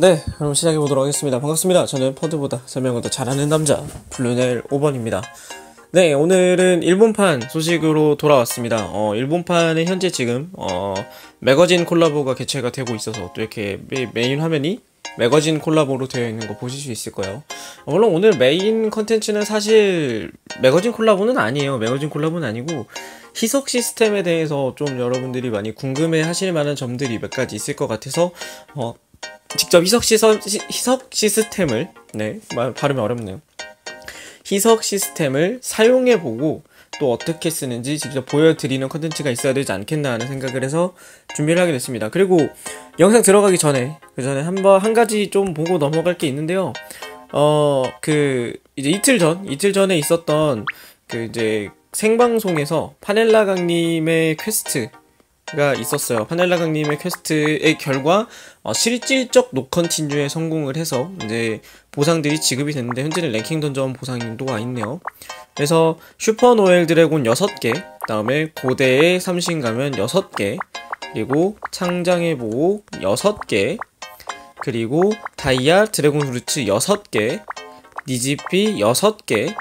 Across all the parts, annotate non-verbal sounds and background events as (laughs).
네, 그럼 시작해 보도록 하겠습니다. 반갑습니다. 저는 퍼드보다 설명을 더 잘하는 남자 블루넬 5번입니다. 네, 오늘은 일본판 소식으로 돌아왔습니다. 어, 일본판은 현재 지금 어, 매거진 콜라보가 개최가 되고 있어서 또 이렇게 메, 인 화면이 매거진 콜라보로 되어 있는 거 보실 수 있을 거예요. 어, 물론 오늘 메인 컨텐츠는 사실 매거진 콜라보는 아니에요. 매거진 콜라보는 아니고 희석 시스템에 대해서 좀 여러분들이 많이 궁금해 하실 만한 점들이 몇 가지 있을 것 같아서 어, 직접 희석 시서, 희석 시스템을 네 발음이 어렵네요. 희석 시스템을 사용해 보고 또 어떻게 쓰는지 직접 보여드리는 컨텐츠가 있어야 되지 않겠나 하는 생각을 해서 준비를 하게 됐습니다. 그리고 영상 들어가기 전에 그 전에 한번 한 가지 좀 보고 넘어갈 게 있는데요. 어 그 이제 이틀 전 이틀 전에 있었던 그 이제 생방송에서 파넬라 강님의 퀘스트 가 있었어요. 파넬라 강님의 퀘스트의 결과 어, 실질적 노컨틴주에 성공을 해서 이제 보상들이 지급이 됐는데 현재는 랭킹 던전 보상도 와 있네요. 그래서 슈퍼 노엘 드래곤 6개, 다음에 고대의 삼신 가면 6개, 그리고 창장의 보호 6개, 그리고 다이아 드래곤 루츠 6개, 니지피 6개,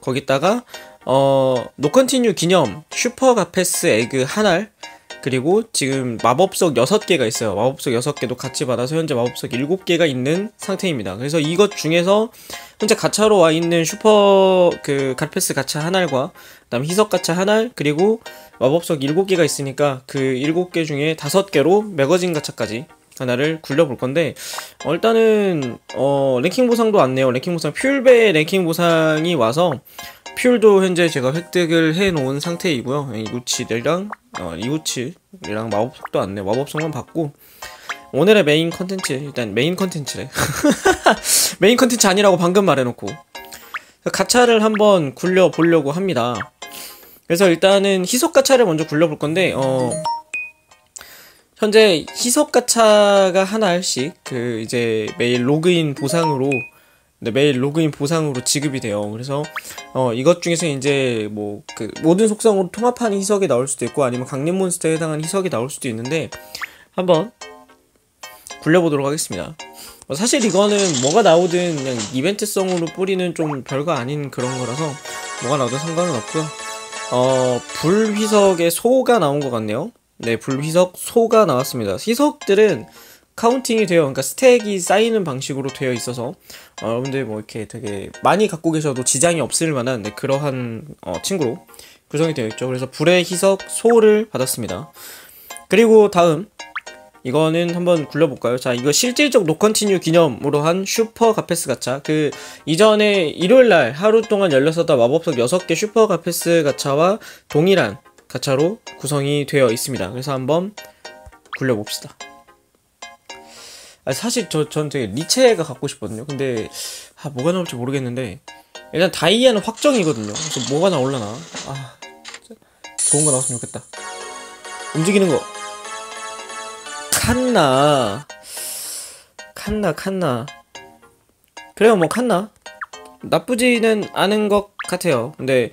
거기다가 어 노컨티뉴 기념 슈퍼 가페스 에그 한 알 그리고 지금 마법석 6개가 있어요. 마법석 6개도 같이 받아서 현재 마법석 7개가 있는 상태입니다. 그래서 이것 중에서 현재 가차로 와 있는 슈퍼 그 갓패스 가차 하나과 그다음 희석 가차 하나 그리고 마법석 7개가 있으니까 그 7개 중에 5개로 매거진 가차까지 하나를 굴려볼 건데 어, 일단은 어 랭킹 보상도 왔네요. 랭킹 보상 퓨얼베 랭킹 보상이 와서 퓨얼도 현재 제가 획득을 해 놓은 상태이고요. 이우치들이랑 어, 이우치랑 마법석도 왔네. 마법석만 받고 오늘의 메인 컨텐츠 일단 메인 컨텐츠래. (laughs) 메인 컨텐츠 아니라고 방금 말해놓고 가차를 한번 굴려 보려고 합니다. 그래서 일단은 희석 가차를 먼저 굴려볼 건데 어 현재 희석 가차가 하나씩 그 이제 매일 로그인 보상으로 네, 매일 로그인 보상으로 지급이 돼요. 그래서 어, 이것 중에서 이제 뭐 그 모든 속성으로 통합한 희석이 나올 수도 있고 아니면 강림 몬스터에 해당한 희석이 나올 수도 있는데 한번 굴려보도록 하겠습니다. 어, 사실 이거는 뭐가 나오든 그냥 이벤트성으로 뿌리는 좀 별거 아닌 그런 거라서 뭐가 나오든 상관은 없고요. 어, 불휘석의 소가 나온 것 같네요. 네, 불휘석 소가 나왔습니다. 희석들은 카운팅이 되어 그러니까 스택이 쌓이는 방식으로 되어 있어서 어, 여러분들 뭐 이렇게 되게 많이 갖고 계셔도 지장이 없을 만한 네, 그러한 어, 친구로 구성이 되어 있죠. 그래서 불의 희석 소를 받았습니다. 그리고 다음 이거는 한번 굴려볼까요? 자, 이거 실질적 노컨티뉴 기념으로 한 슈퍼 가페스 가차. 그 이전에 일요일날 하루 동안 열렸었던 마법석 6개 슈퍼 가페스 가차와 동일한 가차로 구성이 되어 있습니다. 그래서 한번 굴려봅시다. 아, 사실 저, 전 되게 리체가 갖고 싶거든요. 근데, 아, 뭐가 나올지 모르겠는데, 일단 다이아는 확정이거든요. 그래서 뭐가 나올라나. 아, 좋은 거 나왔으면 좋겠다. 움직이는 거. 칸나. 칸나, 칸나. 그래요, 뭐, 칸나. 나쁘지는 않은 것 같아요. 근데,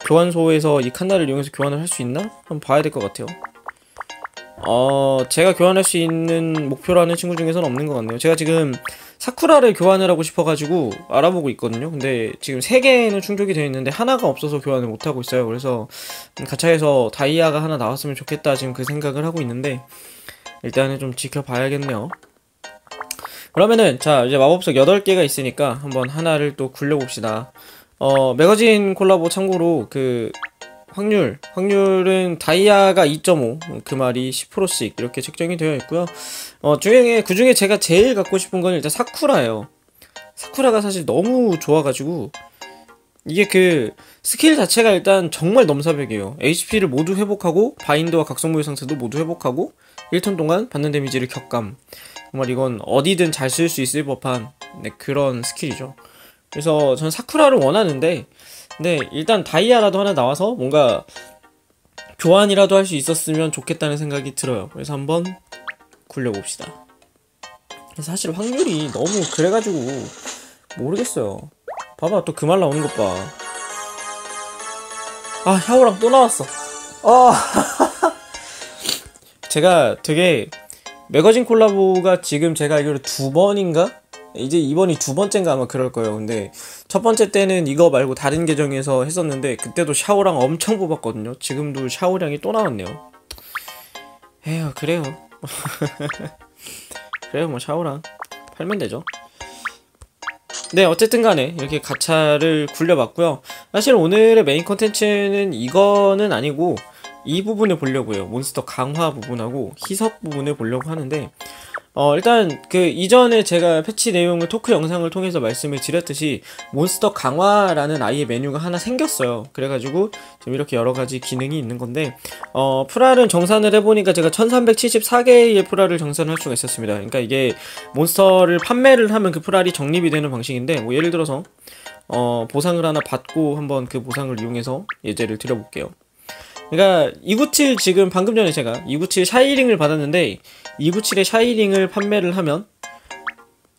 교환소에서 이 칸나를 이용해서 교환을 할 수 있나? 한번 봐야 될 것 같아요. 어, 제가 교환할 수 있는 목표라는 친구 중에서는 없는 것 같네요. 제가 지금 사쿠라를 교환을 하고 싶어가지고 알아보고 있거든요. 근데 지금 3개는 충족이 되어 있는데 하나가 없어서 교환을 못하고 있어요. 그래서 가차에서 다이아가 하나 나왔으면 좋겠다 지금 그 생각을 하고 있는데 일단은 좀 지켜봐야겠네요. 그러면은 자 이제 마법석 8개가 있으니까 한번 하나를 또 굴려봅시다. 어 매거진 콜라보 참고로 그 확률. 확률은 다이아가 2.5 그 말이 10%씩 이렇게 책정이 되어 있고요. 어 중에 그 중에 제가 제일 갖고 싶은 건 일단 사쿠라예요. 사쿠라가 사실 너무 좋아가지고 이게 그 스킬 자체가 일단 정말 넘사벽이에요. HP를 모두 회복하고 바인드와 각성무효 상태도 모두 회복하고 1턴 동안 받는 데미지를 격감. 정말 이건 어디든 잘 쓸 수 있을 법한 네, 그런 스킬이죠. 그래서 전 사쿠라를 원하는데 네, 일단 다이아라도 하나 나와서 뭔가 교환이라도 할 수 있었으면 좋겠다는 생각이 들어요. 그래서 한번 굴려봅시다. 사실 확률이 너무 그래가지고 모르겠어요. 봐봐, 또 그 말 나오는 것 봐. 아, 샤오랑 또 나왔어. 아, (laughs) 제가 되게 매거진 콜라보가 지금 제가 알기로 두 번인가? 이제 이번이 두 번째인가 아마 그럴 거예요. 근데 첫 번째 때는 이거 말고 다른 계정에서 했었는데 그때도 샤오랑 엄청 뽑았거든요. 지금도 샤오량이 또 나왔네요. 에휴 그래요. (laughs) 그래요 뭐 샤오랑 팔면 되죠. 네 어쨌든 간에 이렇게 가차를 굴려봤고요. 사실 오늘의 메인 컨텐츠는 이거는 아니고 이 부분을 보려고요. 몬스터 강화 부분하고 희석 부분을 보려고 하는데 어, 일단 그 이전에 제가 패치 내용을 토크 영상을 통해서 말씀을 드렸듯이 몬스터 강화라는 아이의 메뉴가 하나 생겼어요. 그래가지고 지금 이렇게 여러 가지 기능이 있는 건데 어, 프라를 정산을 해보니까 제가 1374개의 프라를 정산할 수가 있었습니다. 그러니까 이게 몬스터를 판매를 하면 그 프랄이 적립이 되는 방식인데 뭐 예를 들어서 어, 보상을 하나 받고 한번 그 보상을 이용해서 예제를 드려볼게요. 그러니까 297 지금 방금 전에 제가 297 샤이링을 받았는데 297의 샤이링을 판매를 하면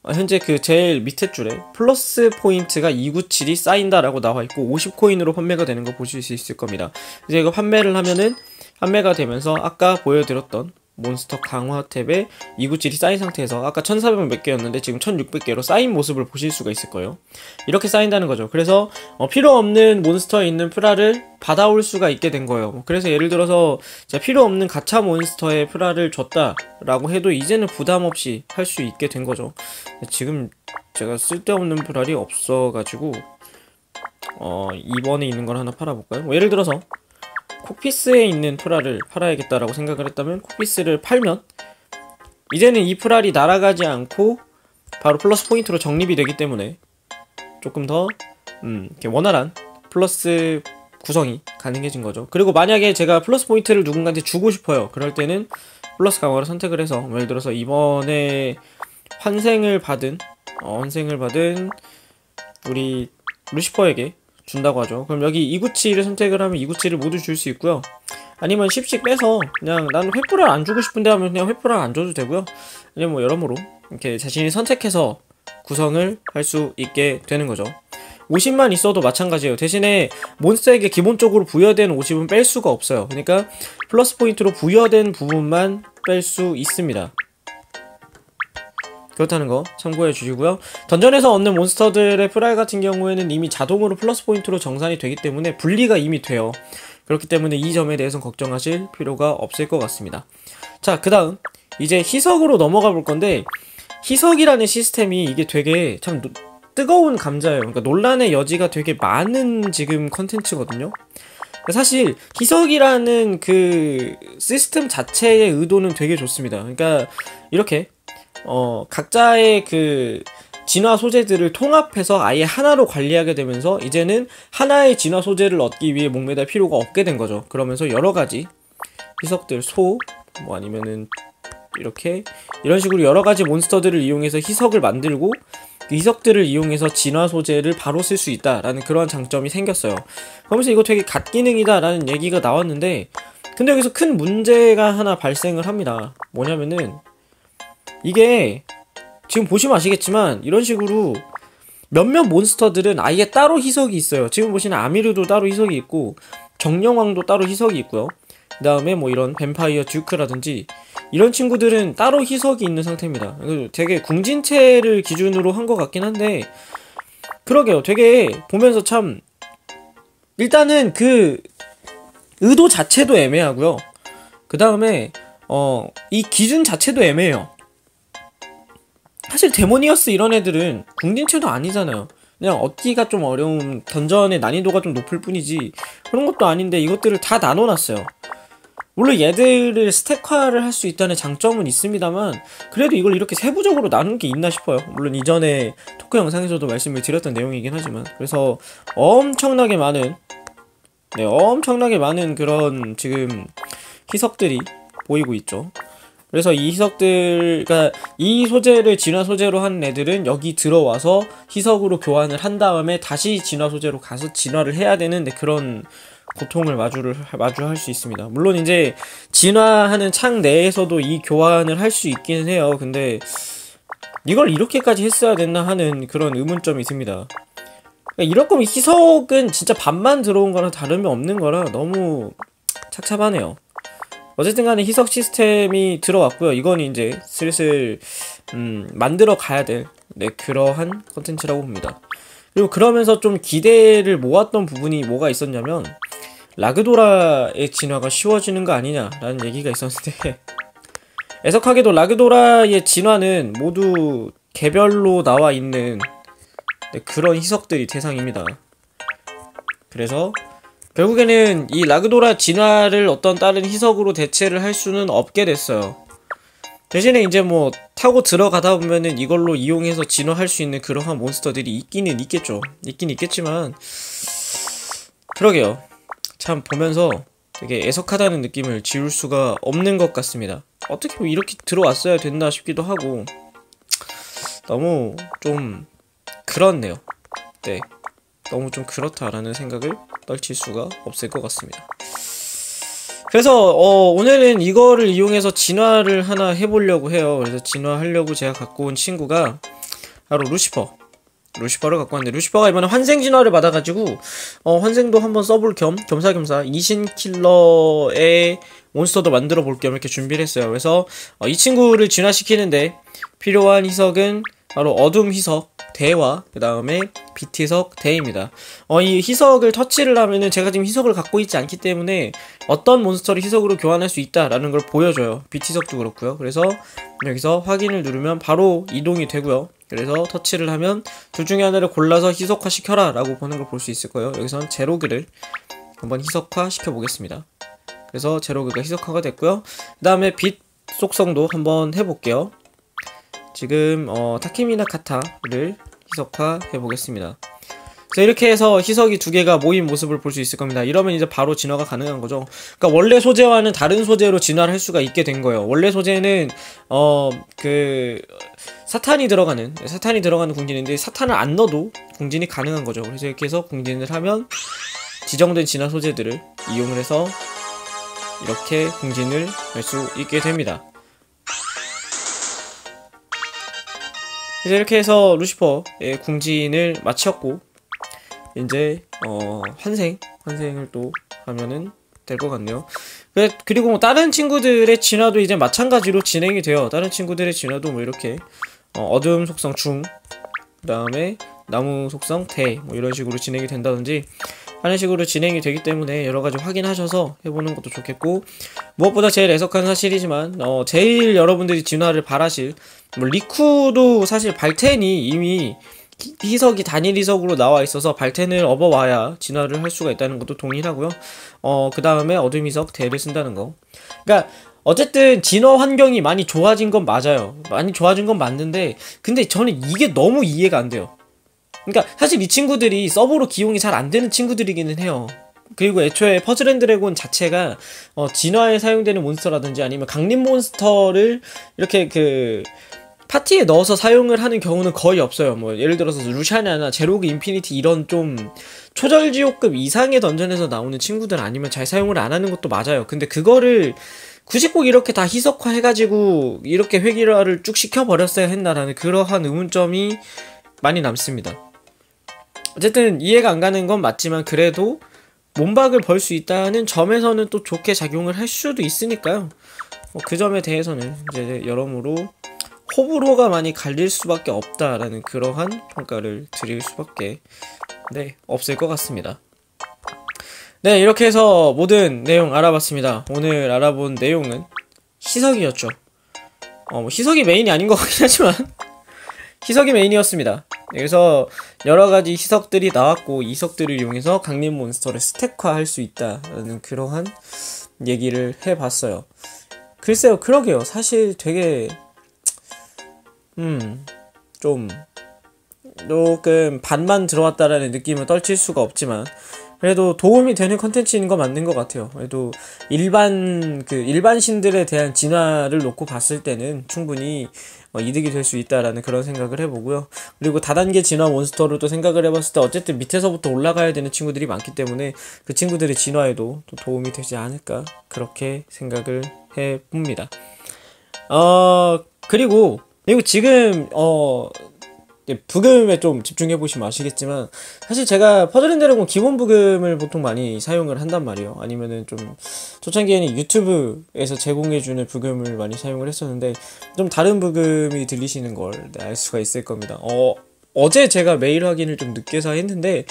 어, 현재 그 제일 밑에 줄에 플러스 포인트가 297이 쌓인다라고 나와 있고 50코인으로 판매가 되는 거 보실 수 있을 겁니다. 이제 이거 판매를 하면은 판매가 되면서 아까 보여드렸던 몬스터 강화 탭에 297이 쌓인 상태에서 아까 1400 몇 개였는데 지금 1600개로 쌓인 모습을 보실 수가 있을 거예요. 이렇게 쌓인다는 거죠. 그래서 어, 필요 없는 몬스터에 있는 프라를 받아올 수가 있게 된 거예요. 뭐 그래서 예를 들어서 필요 없는 가차 몬스터에 프라를 줬다 라고 해도 이제는 부담 없이 할 수 있게 된 거죠. 지금 제가 쓸데없는 프랄이 없어가지고 어, 이번에 있는 걸 하나 팔아볼까요? 뭐 예를 들어서 코피스에 있는 프라를 팔아야겠다라고 생각을 했다면 코피스를 팔면 이제는 이 프랄이 날아가지 않고 바로 플러스 포인트로 적립이 되기 때문에 조금 더 음, 원활한 플러스 구성이 가능해진 거죠. 그리고 만약에 제가 플러스 포인트를 누군가한테 주고 싶어요. 그럴 때는 플러스 강화를 선택을 해서 예를 들어서 이번에 환생을 받은 어, 환생을 받은 우리 루시퍼에게 준다고 하죠. 그럼 여기 297을 선택을 하면 297을 모두 줄 수 있고요. 아니면 10씩 빼서 그냥 나는 횃불을 안 주고 싶은데 하면 그냥 횃불을 안 줘도 되고요. 아니면 뭐 여러모로 이렇게 자신이 선택해서 구성을 할 수 있게 되는 거죠. 50만 있어도 마찬가지예요. 대신에 몬스터에게 기본적으로 부여된 50은 뺄 수가 없어요. 그러니까 플러스 포인트로 부여된 부분만 뺄 수 있습니다. 그렇다는 거 참고해 주시고요. 던전에서 얻는 몬스터들의 프라이 같은 경우에는 이미 자동으로 플러스 포인트로 정산이 되기 때문에 분리가 이미 돼요. 그렇기 때문에 이 점에 대해서는 걱정하실 필요가 없을 것 같습니다. 자, 그 다음 이제 희석으로 넘어가 볼 건데 희석이라는 시스템이 이게 되게 참 노, 뜨거운 감자예요. 그러니까 논란의 여지가 되게 많은 지금 컨텐츠거든요. 사실 희석이라는 그 시스템 자체의 의도는 되게 좋습니다. 그러니까 이렇게 어, 각자의 그 진화 소재들을 통합해서 아예 하나로 관리하게 되면서 이제는 하나의 진화 소재를 얻기 위해 목매달 필요가 없게 된 거죠. 그러면서 여러 가지 희석들, 소, 뭐 아니면은 이렇게 이런 식으로 여러 가지 몬스터들을 이용해서 희석을 만들고 그 희석들을 이용해서 진화 소재를 바로 쓸 수 있다라는 그러한 장점이 생겼어요. 그러면서 이거 되게 갓 기능이다라는 얘기가 나왔는데 근데 여기서 큰 문제가 하나 발생을 합니다. 뭐냐면은 이게 지금 보시면 아시겠지만 이런 식으로 몇몇 몬스터들은 아예 따로 희석이 있어요. 지금 보시는 아미르도 따로 희석이 있고 정령왕도 따로 희석이 있고요. 그 다음에 뭐 이런 뱀파이어 듀크라든지 이런 친구들은 따로 희석이 있는 상태입니다. 되게 궁진체를 기준으로 한 것 같긴 한데 그러게요. 되게 보면서 참 일단은 그 의도 자체도 애매하고요. 그 다음에 어 이 기준 자체도 애매해요. 사실 데모니어스 이런 애들은 궁진체도 아니잖아요. 그냥 얻기가 좀 어려운 던전의 난이도가 좀 높을 뿐이지 그런 것도 아닌데 이것들을 다 나눠놨어요. 물론 얘들을 스택화를 할 수 있다는 장점은 있습니다만 그래도 이걸 이렇게 세부적으로 나눈 게 있나 싶어요. 물론 이전에 토크 영상에서도 말씀을 드렸던 내용이긴 하지만 그래서 엄청나게 많은 네 엄청나게 많은 그런 지금 희석들이 보이고 있죠. 그래서 이 희석들, 그러니까 이 소재를 진화 소재로 한 애들은 여기 들어와서 희석으로 교환을 한 다음에 다시 진화 소재로 가서 진화를 해야 되는데 그런 고통을 마주를 마주할 수 있습니다. 물론 이제 진화하는 창 내에서도 이 교환을 할 수 있기는 해요. 근데 이걸 이렇게까지 했어야 됐나 하는 그런 의문점이 있습니다. 그러니까 이럴 거면 희석은 진짜 반만 들어온 거랑 다름이 없는 거라 너무 착잡하네요. 어쨌든 간에 희석 시스템이 들어왔고요. 이건 이제 슬슬 음, 만들어 가야 될 네, 그러한 컨텐츠라고 봅니다. 그리고 그러면서 좀 기대를 모았던 부분이 뭐가 있었냐면 라그도라의 진화가 쉬워지는 거 아니냐라는 얘기가 있었는데 (laughs) 애석하게도 라그도라의 진화는 모두 개별로 나와 있는 네, 그런 희석들이 대상입니다. 그래서 결국에는 이 라그도라 진화를 어떤 다른 희석으로 대체를 할 수는 없게 됐어요. 대신에 이제 뭐 타고 들어가다 보면은 이걸로 이용해서 진화할 수 있는 그러한 몬스터들이 있기는 있겠죠. 있긴 있겠지만 그러게요. 참 보면서 되게 애석하다는 느낌을 지울 수가 없는 것 같습니다. 어떻게 뭐 이렇게 들어왔어야 됐나 싶기도 하고 너무 좀 그렇네요. 네. 너무 좀 그렇다라는 생각을 떨칠 수가 없을 것 같습니다. 그래서 어, 오늘은 이거를 이용해서 진화를 하나 해보려고 해요. 그래서 진화하려고 제가 갖고 온 친구가 바로 루시퍼. 루시퍼를 갖고 왔는데 루시퍼가 이번에 환생 진화를 받아가지고 어, 환생도 한번 써볼 겸 겸사겸사 이신 킬러의 몬스터도 만들어 볼 겸 이렇게 준비를 했어요. 그래서 어, 이 친구를 진화시키는데 필요한 희석은 바로 어둠 희석 대와 그 다음에 빛 희석 대입니다. 어, 이 희석을 터치를 하면은 제가 지금 희석을 갖고 있지 않기 때문에 어떤 몬스터를 희석으로 교환할 수 있다라는 걸 보여줘요. 빛 희석도 그렇고요. 그래서 여기서 확인을 누르면 바로 이동이 되고요. 그래서 터치를 하면 둘 중에 하나를 골라서 희석화 시켜라 라고 보는 걸 볼 수 있을 거예요. 여기선 제로그를 한번 희석화 시켜 보겠습니다. 그래서 제로그가 희석화가 됐고요. 그 다음에 빛 속성도 한번 해볼게요. 지금 어, 타키미나 카타를 희석화 해 보겠습니다. 자 이렇게 해서 희석이 두 개가 모인 모습을 볼 수 있을 겁니다. 이러면 이제 바로 진화가 가능한 거죠. 그러니까 원래 소재와는 다른 소재로 진화를 할 수가 있게 된 거예요. 원래 소재는 어 그 사탄이 들어가는 사탄이 들어가는 궁진인데 사탄을 안 넣어도 궁진이 가능한 거죠. 그래서 이렇게 해서 궁진을 하면 지정된 진화 소재들을 이용을 해서 이렇게 궁진을 할 수 있게 됩니다. 그래서 이렇게 해서 루시퍼의 궁진을 마쳤고 이제 어 환생 환생을 또 하면은 될 것 같네요. 그리고 뭐 다른 친구들의 진화도 이제 마찬가지로 진행이 돼요. 다른 친구들의 진화도 뭐 이렇게 어, 둠 속성 중, 그 다음에 나무 속성 대, 뭐 이런 식으로 진행이 된다든지 하는 식으로 진행이 되기 때문에 여러 가지 확인하셔서 해보는 것도 좋겠고 무엇보다 제일 애석한 사실이지만 어, 제일 여러분들이 진화를 바라실 뭐 리쿠도 사실 발텐이 이미 희석이 단일 희석으로 나와 있어서 발텐을 업어와야 진화를 할 수가 있다는 것도 동일하고요. 어, 그 다음에 어둠 희석 대를 쓴다는 거. 그러니까 어쨌든 진화 환경이 많이 좋아진 건 맞아요. 많이 좋아진 건 맞는데 근데 저는 이게 너무 이해가 안 돼요. 그러니까 사실 이 친구들이 서버로 기용이 잘 안 되는 친구들이기는 해요. 그리고 애초에 퍼즐앤 드래곤 자체가 어, 진화에 사용되는 몬스터라든지 아니면 강림 몬스터를 이렇게 그 파티에 넣어서 사용을 하는 경우는 거의 없어요. 뭐 예를 들어서 루샤나나 제로그 인피니티 이런 좀 초절지옥급 이상의 던전에서 나오는 친구들 아니면 잘 사용을 안 하는 것도 맞아요. 근데 그거를 굳이 꼭 이렇게 다 희석화 해가지고 이렇게 회귀화를 쭉 시켜버렸어야 했나라는 그러한 의문점이 많이 남습니다. 어쨌든 이해가 안 가는 건 맞지만 그래도 몸박을 벌 수 있다는 점에서는 또 좋게 작용을 할 수도 있으니까요. 뭐 그 점에 대해서는 이제 여러모로 호불호가 많이 갈릴 수밖에 없다라는 그러한 평가를 드릴 수밖에 네 없을 것 같습니다. 네 이렇게 해서 모든 내용 알아봤습니다. 오늘 알아본 내용은 희석이었죠. 어, 뭐 희석이 메인이 아닌 것 같긴 하지만 (laughs) 희석이 메인이었습니다. 그래서 여러가지 희석들이 나왔고 이석들을 이용해서 강림 몬스터를 스택화할 수 있다라는 그러한 얘기를 해봤어요. 글쎄요, 그러게요. 사실 되게 음, 좀 조금 반만 들어왔다라는 느낌을 떨칠 수가 없지만 그래도 도움이 되는 컨텐츠인 거 맞는 것 같아요. 그래도 일반 그 일반신들에 대한 진화를 놓고 봤을 때는 충분히 어, 이득이 될 수 있다라는 그런 생각을 해보고요. 그리고 다단계 진화 몬스터로 또 생각을 해봤을 때 어쨌든 밑에서부터 올라가야 되는 친구들이 많기 때문에 그 친구들의 진화에도 또 도움이 되지 않을까 그렇게 생각을 해봅니다. 어 그리고 그리고 지금 어 부금에 좀 집중해 보시면 아시겠지만 사실 제가 퍼즐 앤 드래곤 기본 부금을 보통 많이 사용을 한단 말이에요. 아니면은 좀 초창기에는 유튜브에서 제공해 주는 부금을 많이 사용을 했었는데 좀 다른 부금이 들리시는 걸알 네, 수가 있을 겁니다. 어 어제 제가 메일 확인을 좀 늦게서 했는데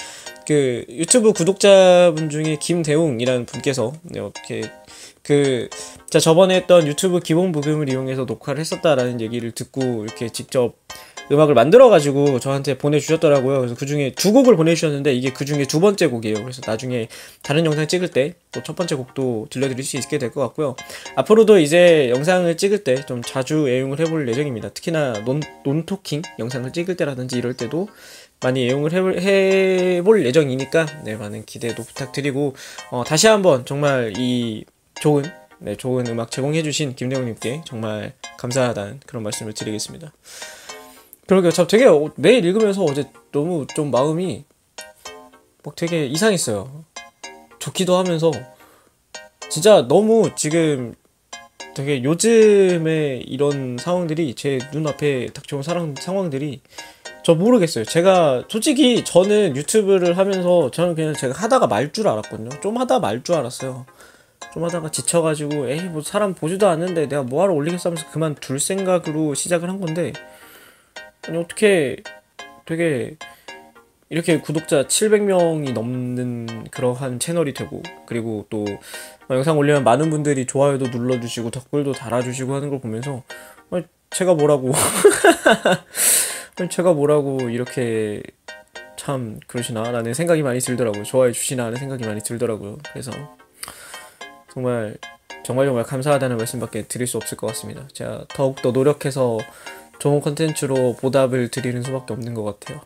그 유튜브 구독자분 중에 김대웅이라는 분께서 네, 어떻게 그자 저번에 했던 유튜브 기본 부금을 이용해서 녹화를 했었다라는 얘기를 듣고 이렇게 직접 음악을 만들어가지고 저한테 보내주셨더라고요. 그래서 그 중에 두 곡을 보내주셨는데 이게 그 중에 두 번째 곡이에요. 그래서 나중에 다른 영상 찍을 때 또 첫 번째 곡도 들려드릴 수 있게 될 것 같고요. 앞으로도 이제 영상을 찍을 때 좀 자주 애용을 해볼 예정입니다. 특히나 논, 논토킹 영상을 찍을 때라든지 이럴 때도 많이 애용을 해볼, 해볼 예정이니까 네, 많은 기대도 부탁드리고 어, 다시 한번 정말 이 좋은 네, 좋은 음악 제공해주신 김대웅님께 정말 감사하다는 그런 말씀을 드리겠습니다. 그러게요. 저 되게 어, 매일 읽으면서 어제 너무 좀 마음이 막 되게 이상했어요. 좋기도 하면서 진짜 너무 지금 되게 요즘에 이런 상황들이 제 눈앞에 닥쳐온 사랑, 상황들이 저 모르겠어요. 제가 솔직히 저는 유튜브를 하면서 저는 그냥 제가 하다가 말 줄 알았거든요. 좀 하다 말 줄 알았어요. 좀 하다가 지쳐가지고 에이 뭐 사람 보지도 않는데 내가 뭐하러 올리겠어 하면서 그만 둘 생각으로 시작을 한 건데 아니 어떻게 되게 이렇게 구독자 700명이 넘는 그러한 채널이 되고 그리고 또 영상 올리면 많은 분들이 좋아요도 눌러주시고 댓글도 달아주시고 하는 걸 보면서 제가 뭐라고. (laughs) 제가 뭐라고 이렇게 참 그러시나 라는 생각이 많이 들더라고요. 좋아해 주시나 하는 생각이 많이 들더라고요. 그래서 정말 정말 정말 감사하다는 말씀밖에 드릴 수 없을 것 같습니다. 제가 더욱더 노력해서 좋은 컨텐츠로 보답을 드리는 수밖에 없는 것 같아요.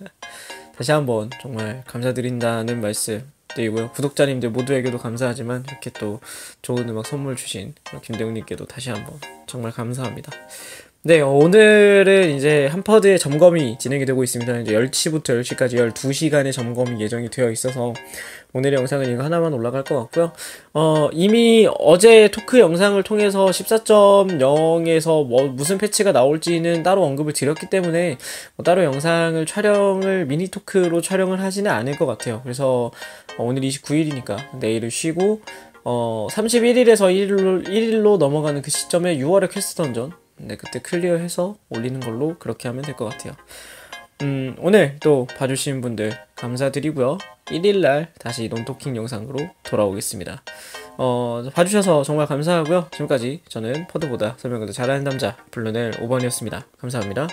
(laughs) 다시 한번 정말 감사드린다는 말씀 드리고요. 구독자님들 모두에게도 감사하지만 이렇게 또 좋은 음악 선물 주신 김대웅님께도 다시 한번 정말 감사합니다. 네, 오늘은 이제 한퍼드의 점검이 진행이 되고 있습니다. 이제 10시부터 10시까지 12시간의 점검이 예정이 되어 있어서 오늘의 영상은 이거 하나만 올라갈 것 같고요. 어, 이미 어제 토크 영상을 통해서 14.0에서 뭐 무슨 패치가 나올지는 따로 언급을 드렸기 때문에 뭐 따로 영상을 촬영을 미니 토크로 촬영을 하지는 않을 것 같아요. 그래서 어, 오늘 29일이니까 내일을 쉬고 어, 31일에서 1일로, 1일로 넘어가는 그 시점에 6월의 퀘스트 던전 네, 그때 클리어해서 올리는 걸로 그렇게 하면 될 것 같아요. 음, 오늘 또 봐주신 분들 감사드리고요. 1일날 다시 논토킹 영상으로 돌아오겠습니다. 어, 봐주셔서 정말 감사하고요. 지금까지 저는 퍼드보다 설명을 더 잘하는 남자 블루넬 5번이었습니다. 감사합니다.